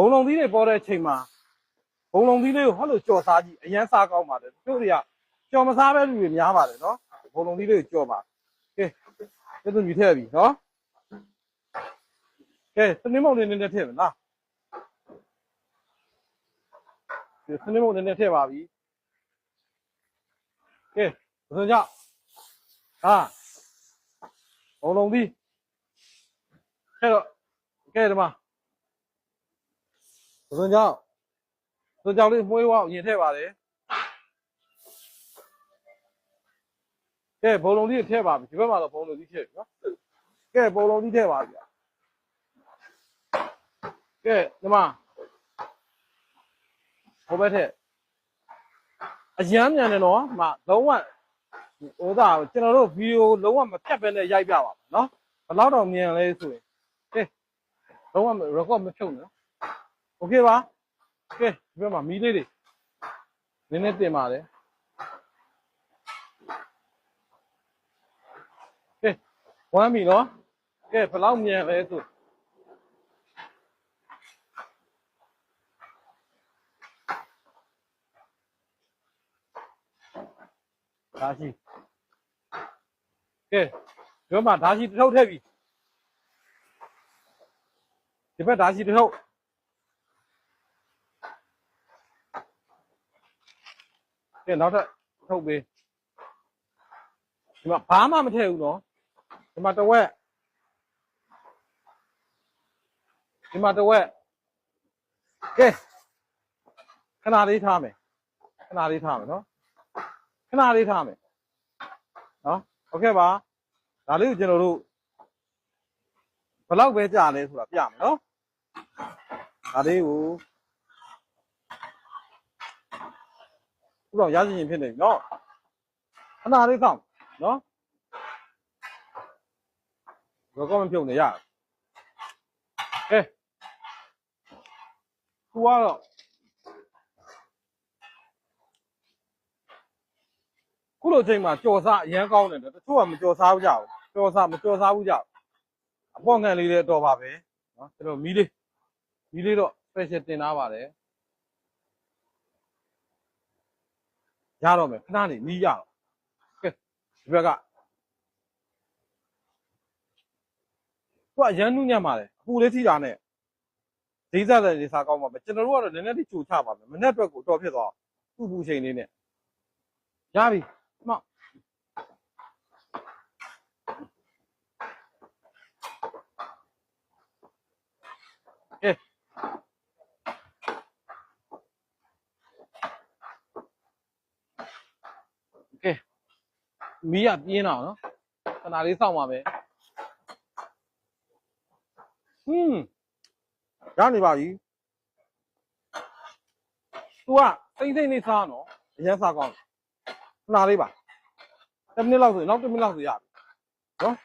ဘုံလုံးသီးတွေပေါ်တဲ့အချိန်မှာဘုံလုံးသီးလေးကိုဟောလို့ကြော်စားကြည့်အရန်စားကောင်းပါတယ်တို့တွေကကြော်မစားပဲလူတွေများပါတယ်နော်ဘုံလုံးသီးလေးကိုကြော်ပါကဲဒီသူမြည်ထည့်ပြီနော်ကဲစနေမုံနေနေထည့်မယ်လားဒီစနေမုံနေနေထည့်ပါပြီကဲဘယ်လိုကြောင့်ဟာဘုံလုံးသီးထည့်တော့ကဲဒီမှာ ဘုံကြောင့်ဘုံကြောင့်လေးမွေးဝအောင်ရင်ထည့်ပါတယ်ကဲဘုံလုံးလေးထည့်ပါပြီဒီဘက်မှာတော့ဘုံလုံးလေးထည့်ပြီနော်ကဲဘုံလုံးလေးထည့်ပါပြီကဲဒီမှာဟိုဘက်ထည့်အရမ်းမြန်တယ်နော်ဒီမှာလုံးဝဟိုဒါကျွန်တော်တို့ဗီဒီယိုလုံးဝမပြတ်ပဲနဲ့ရိုက်ပြပါမယ်နော်ဘယ်လောက်တော့မြန်လဲဆိုရင်ကဲလုံးဝ record မဖြုတ်နော် โอเคပါကဲဒီဘက်မှာမီးလေးတွေနည်းနည်းတင်ပါတယ်ကဲဝမ်းပြီနော်ကဲဘယ်လောက်မြန်လဲဆိုဒါရှိကဲဒီဘက်မှာဒါရှိတစ်ထုပ်ထည့်ပြီဒီဘက်ဒါရှိတစ်ထုပ် ပြန်နောက်ထပ်ထုတ်ပေးဒီမှာဘာမှမထည့်ဘူးနော်ဒီမှာတဝက်ဒီမှာတဝက်ကဲခဏလေးထားမယ်ခဏလေးထားမယ်နော်ခဏလေးထားမယ်နော်ဟုတ်ကဲ့ပါဒါလေးကိုကျွန်တော်တို့ဘလောက်ပဲကြာလဲဆိုတာပြမယ်နော်ဒါလေးကို ခုတော့ရရှိရင်ဖြစ်နေပြီနော်ခဏလေးဆောင်နော်ဘောကောမပြုတ်နေရတယ်ကဲခုကတော့ခုလိုချိန်မှာကြော်စားအရန်ကောင်းတယ်တချို့ကမကြော်စားဘူးကြဘူးကြော်စားမကြော်စားဘူးကြဘူးအပေါ့ငံလေးလည်းတော့ပါပဲနော်ကျွန်တော်မီးလေးမီးလေးတော့ special တင်ထားပါတယ် ရတော့မယ်ခဏနေနီးရတော့ကဲဒီဘက်ကသူကအရန်နုညံ့ပါလေအပူလေးထိတာနဲ့ဒိစားတဲ့နေစားကောင်းပါမယ်ကျွန်တော်တို့ကတော့နည်းနည်းလေးကြိုချပါမယ်မနေ့အတွက်ကိုတော့ဖြစ်သွားပူပူချိန်လေးနဲ့ရပြီမှောက်ကဲကဲ မီးရပြင်းတော့နော်ခဏလေးစောင့်ပါမယ်ဟွန်းရနေပါပြီသူကစိမ့်စိမ့်လေးစားနော်အရင်စားကောင်းတယ်ခဏလေးပါ10မိနစ်လောက်ဆိုရင်နောက်10မိနစ်လောက်ဆိုရပြီနော်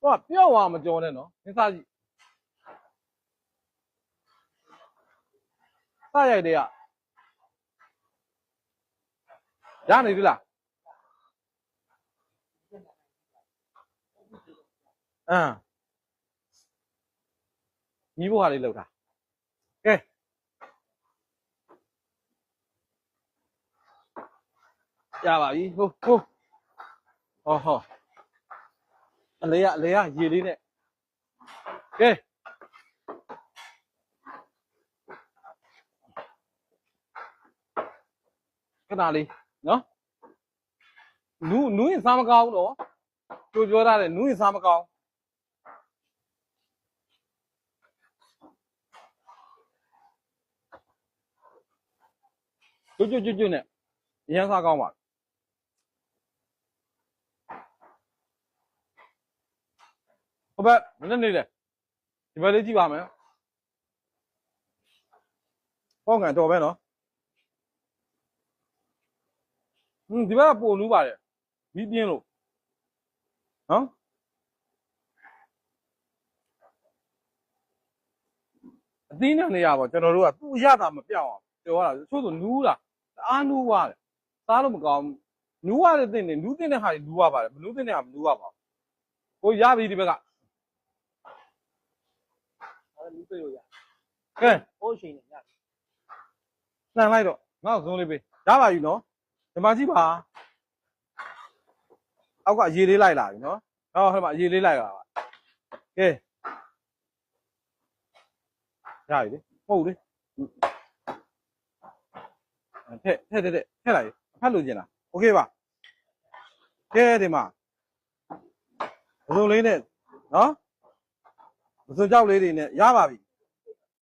သူကပြော့သွားမကြောနဲ့နော်မင်းစားကြည့်စားရိုက်တဲ့က ရနေပြီလားအမ်ညီဘွားလေးလောက်တာကဲရပါပြီဟိုဟိုဟောဟောအလေရအလေရရေလေးနဲ့ကဲခဏလေး နော်နူးနူးရင်စားမကောင်းဘူးနော်ကြိုပြောထားတယ်နူးရင်စားမကောင်းကျွတ်ကျွတ်ကျွတ်ကျွတ်နဲ့အရင်စားကောင်းပါဟိုဘက်မနေ့နေတယ်ဒီဘက်လေးကြည့်ပါမယ်ဟောကန်တော်ပဲနော် ဟွန်းဒီဘက်ကပို့နူးပါတယ်မီးပြင်းလို့နော်အသီးနဲ့နေရပါကျွန်တော်တို့ကသူ့ရတာမပြောင်းအောင်ပြောရတာချို့ဆိုနူးတာတအားနူးသွားတယ်စားလို့မကောင်းဘူးနူးရတဲ့တင်နေနူးတင်တဲ့ဟာတွေနူးရပါတယ်မနူးတင်တဲ့ဟာမနူးရပါဘူးဟိုရပြီဒီဘက်ကဘူးတွေ့လို့ရကဲဟိုးချိန်နေရနှံလိုက်တော့ငါ့ကိုဇုံးလေးပေးရပါပြီနော် ဒီမှာကြည့်ပါအောက်ကအရေးလေးလိုက်လာပြီနော်ဟောဟိုမှာအရေးလေးလိုက်လာပါကဲရပြီလေဟုတ်လေထက်ထက်ထက်ထက်လိုက်ဖတ်လို့ကျင်လားโอเคပါကဲဒီမှာဘုံလေးနဲ့နော်ဘုံကြောက်လေးတွေနဲ့ရပါပြီ